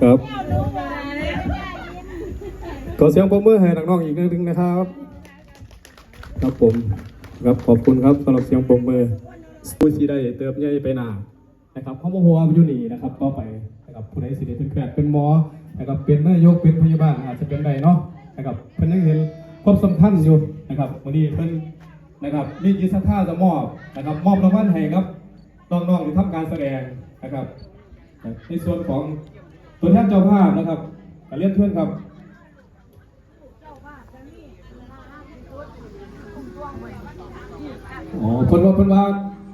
ครับขอเสียงปรบมือให้น้องๆอีกนิดนึงนะครับ ครับผมครับขอบคุณครับสำหรับเสียงปรบมือผู้ที่ได้เติบใหญ่ไปหนานะครับข้อมูลว่าอยู่นี่นะครับต่อไปนะครับผู้ใดสิได้เป็นแพทย์เป็นหมอนะครับเป็นนายกเป็นพยาบาลอาจจะเป็นใดเนาะนะครับเพิ่นยังเห็นความสำคัญอยู่นะครับวันนี้เพิ่นนะครับมีจิตศรัทธาจะมอบนะครับมอบรางวัลให้ครับน้องๆที่ทำการแสดงนะครับในส่วนของ ตัวแทนเจ้าภาพนะครับขอเรียนเพื่อนครับอ๋อเพิ่นว่าเพิ่นว่า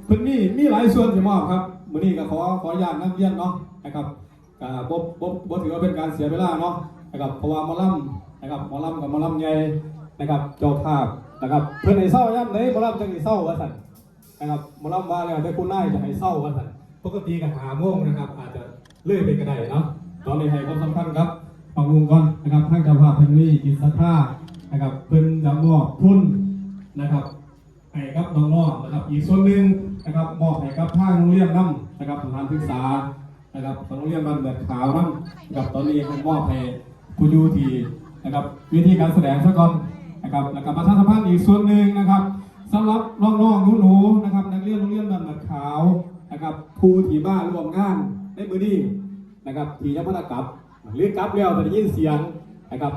เพิ่นมีมีหลายส่วนสิมอบครับมื้อนี้ก็ขอขออนุญาตนักเรียนเนาะนะครับก็บ่บ่บ่ถือว่าเป็นการเสียเวลาเนาะนะครับเพราะว่าหมอลำนะครับหมอลำกับหมอลำใหญ่นะครับเจ้าภาพนะครับเพิ่นให้เศร้ายามใดหมอลำจังสิเศร้าว่าซั่นนะครับหมอลำว่าแล้วแต่คุณนายจะให้เศร้าว่าซั่นปกติก็หาโมงนะครับ อาจจะเลื่อยไปก็ได้เนาะ ตอนนี้ให้ความสำคัญครับฟังลุงก่อนนะครับทางเจ้าภาพเพิ่นมีจิตศรัทธานะครับเพิ่นจะมอบทุนนะครับให้กับน้องๆนะครับ อีกส่วนหนึ่งนะครับมอบให้กับทางโรงเรียนน้ำนะครับสถานศึกษานะครับโรงเรียนบ้านเบิดขาวน้ำนะครับตอนนี้ผมมอบให้ผู้ยูทีนะครับวิธีการแสดงซะก่อนนะครับแล้วก็ประชาสัมพันธ์อีกส่วนหนึ่งนะครับสำหรับน้องๆหนูๆนะครับนักเรียนโรงเรียนบ้านเบิดขาวนะครับผู้ที่บ้านรวมงานในมือนี้ นะครับที่ยังพัฒกลับหรือกลับแล้วแต่ได้ยินเสียงนะครับ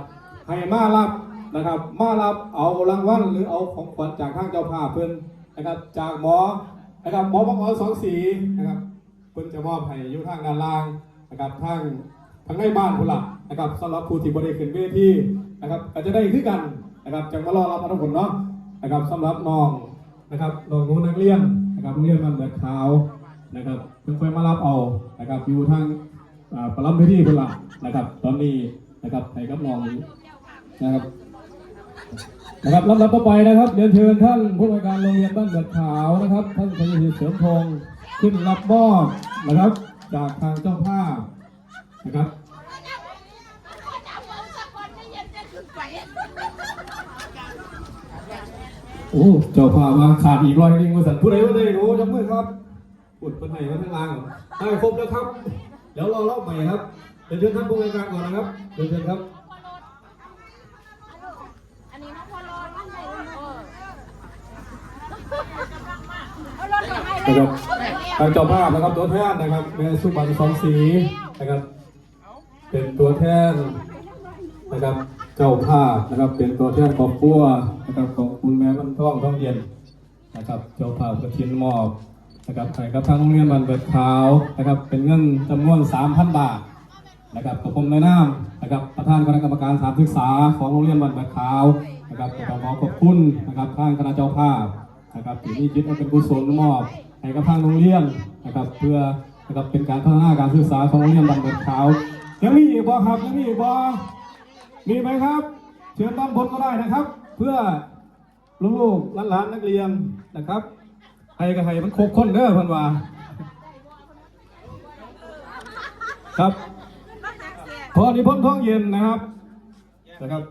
ให้มารับนะครับ มารับเอารางวัลหรือเอาของขวัญจากทางเจ้าภาพเพื่อนนะครับ จากหมอนะครับหมอบังออนสองสีนะครับเพื่อนจะมอบให้ยูทางด้านล่างนะครับทางทางในบ้านพุ่นละนะครับสำหรับผู้ที่บริขึ้นเวทีนะครับก็จะได้คือกันนะครับจังมารอรับทุกคนเนาะนะครับสำหรับน้องนะครับน้องหนูนักเรียนนะครับโรงเรียนมันเบิดขาวนะครับเพิ่งไปมารับเอานะครับอยู่ทาง ประลัมเวทีพุ่นละนะครับ ตอนนี้นะครับให้กับน้องนะครับนะครับลำดับต่อไปนะครับเรียนเชิญท่านผู้ว่าการโรงเรียนบ้านเบิดขาวนะครับ ท่านพยาธิเสริมพงศ์ขึ้นรับมอบนะครับ จากทางเจ้าภาพนะครับโอ้เจ้าภาพมาขาดอีกร้อยนึงมาสั่นผู้ใดว่าได้รู้จับมือครับปุดปัญหามาทั้งล่างได้ครบแล้วครับ เดี๋ยวรอรอบใหม่ครับเรียนเชิญท่านผู้ว่าการก่อนนะครับเรียนเชิญครับอันนี้มาพอรอมันได้เลยเอารถมาให้เลนะยครับทางเจ้าภาพนะครับตัวแทนนะครับแม่สุบันสองสีนะครับ เป็นตัวแทนนะครับเจ้าภาพนะครับ เป็นตัวแทนครอบครัวนะครับของคุณแม่มันท่องท่องเย็นนะครับ เจ้าภาพกระถินมอบ นะครับให้กับทางโรงเรียนบันเบิดขาวนะครับเป็นเงินจำนวน 3,000 บาทนะครับกับผมในนามนะครับประธานคณะกรรมการสถานศึกษาของโรงเรียนบันเบิดขาวนะครับขอขอบคุณนะครับทางคณะเจ้าภาพนะครับที่นี่คิดว่าเป็นกุศลมอบให้กับทางโรงเรียนนะครับเพื่อนะครับเป็นการพัฒนาการศึกษาของโรงเรียนบันเบิดขาวยังมีอีกบ่ครับยังมีอีกบ่มีไหมครับ เชิญด้านบนก็ได้นะครับ เพื่อลูกๆหลานๆนักเรียนนะครับ ให้กับให้มันครบคนเด้อเพันว่า ครับพอนิพนธ์ท้องเย็นนะครับนะครับ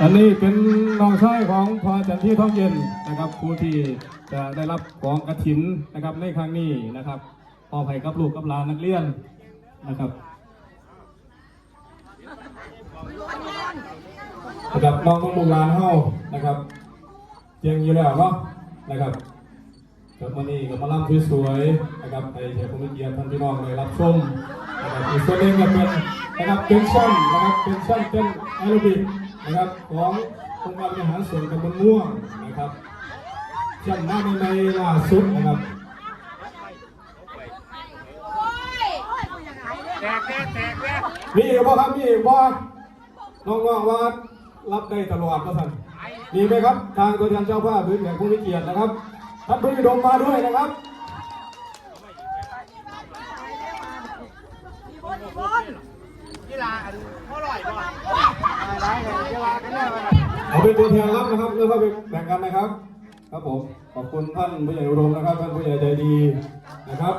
อันนี้เป็นน้องชายของพอจันที่ท้องเย็นนะครับ ผู้ที่จะได้รับของกระถินนะครับในครั้งนี้นะครับพอให้กับลูกกับหลานนักเรียนนะครับนะครับน้องของลูกหลานเฮานะครับเจียงอยู่แล้วเนาะ นะครับกับมานี่กับมาล่ำสวยๆนะครับให้เจ้าผู้มีเกียรติท่านพี่น้องได้รับชมนะครับอีกส่วนหนึ่งก็เป็นนะครับเป็นช่องนะครับเป็นช่องเป็นแอโรบิกนะครับขององค์การบริหารส่วนตำบลม่วงนะครับช่างหน้าในในล่าสุดนะครับแตกแตกแตกแตกมีอีกบ่ครับมีอีกบ่น้องๆว่ารับได้ตลอดก็สั่น มีไหมครับ ทางตัวแทนเจ้าภาพหรือแขกผู้มีเกียรตินะครับท่านผู้มีดมมาด้วยนะครับกีฬาอันพ่อยก่อนอะไรเลยกีฬากันแน่ยเอาเป็นตัวแทนรับนะครับแล้วก็ไปแบ่งกันนะครับ ครับผมขอบคุณท่านผู้ใหญ่อุดมนะครับท่านผู้ใหญ่ใจดีนะครับ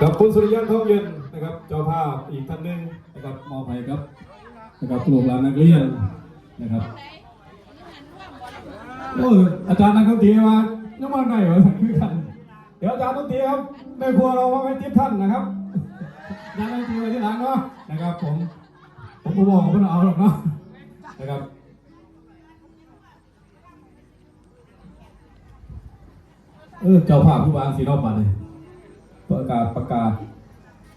กับคุณสุริยันทองเย็นนะครับเจ้าภาพอีกท่านหนึ่งนะครับมอบให้ครับนะครับลูกหลานนักเรียนนะครับโอ้ยอาจารย์นักดนตรีมายังมาไหนวะคือกันเดี๋ยวอาจารย์ต้องตีครับแม่ครัวเราว่าไม่ติดท่านนะครับอาจารย์ต้องตีไว้ที่หลังเนาะนะครับ ผมผมก็บอกว่าไม่เอาหรอกเนาะนะครับเออเจ้าภาพผู้วางสีนอกมาเลย ประกาศประกาศ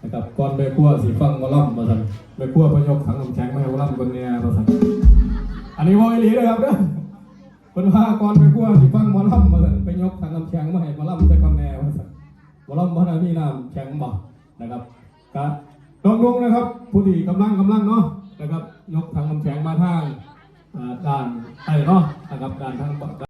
นะครับก่อนแม่ครัวสีฟังหมาล่ำมาสั่นแม่ครัวพยกถังน้ำแข็งมาให้มาล่ำคนเนี้ยมาสั่นอันนี้วอยลีนะครับเด้อเป็นว่าก่อนแม่ครัวสีฟังมาล่ำมาสั่นไปยกถังน้ำแข็งมาให้มาล่ำใส่คนแน่มาสั่นมาล่ำมาหามีน้ำแข็งบ่นะครับก็ลองลงนะครับ ผู้ดีกำลังกำลังเนาะนะครับ ยกถังน้ำแข็งมาทางอ่านไอเนาะนะครับด้านทาง